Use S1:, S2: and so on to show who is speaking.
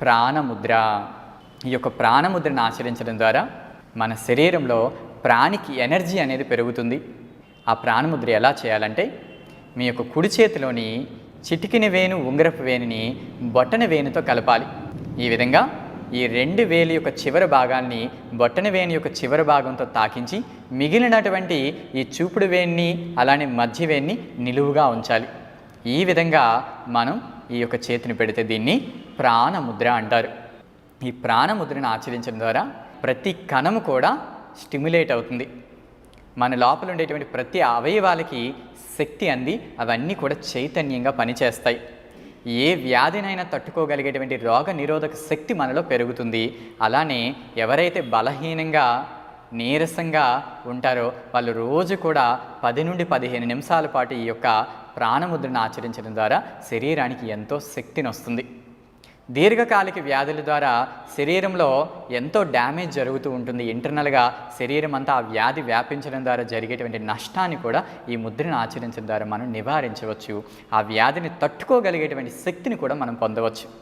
S1: ప్రాణముద్ర. ఈ యొక్క ప్రాణముద్రను ఆచరించడం ద్వారా మన శరీరంలో ప్రాణికి ఎనర్జీ అనేది పెరుగుతుంది. ఆ ప్రాణముద్ర ఎలా చేయాలంటే మీ యొక్క కుడి చేతిలోని చిటికిన వేణు ఉంగరపు వేణిని బొట్టన వేణుతో కలపాలి. ఈ విధంగా ఈ రెండు వేలు యొక్క చివరి భాగాన్ని బొట్టన వేణి యొక్క చివరి భాగంతో తాకించి మిగిలినటువంటి ఈ చూపుడు వేణిని అలానే మధ్య వేణిని నిలువుగా ఉంచాలి. ఈ విధంగా మనం ఈ యొక్క చేతిని పెడితే దీన్ని ప్రాణముద్ర అంటారు. ఈ ప్రాణముద్రను ఆచరించడం ద్వారా ప్రతి కణము కూడా స్టిమ్యులేట్ అవుతుంది. మన లోపల ఉండేటువంటి ప్రతి అవయవాలకి శక్తి అంది అవన్నీ కూడా చైతన్యంగా పనిచేస్తాయి. ఏ వ్యాధినైనా తట్టుకోగలిగేటువంటి రోగ నిరోధక శక్తి మనలో పెరుగుతుంది. అలానే ఎవరైతే బలహీనంగా నీరసంగా ఉంటారో వాళ్ళు రోజు కూడా పది నుండి పదిహేను నిమిషాల పాటు ఈ యొక్క ప్రాణముద్రను ఆచరించడం ద్వారా శరీరానికి ఎంతో శక్తిని వస్తుంది. దీర్ఘకాలిక వ్యాధుల ద్వారా శరీరంలో ఎంతో డ్యామేజ్ జరుగుతూ ఉంటుంది. ఇంటర్నల్గా శరీరం అంతా ఆ వ్యాధి వ్యాపించడం ద్వారా జరిగేటువంటి నష్టాన్ని కూడా ఈ ముద్రను ఆచరించడం ద్వారా మనం నివారించవచ్చు. ఆ వ్యాధిని తట్టుకోగలిగేటువంటి శక్తిని కూడా మనం పొందవచ్చు.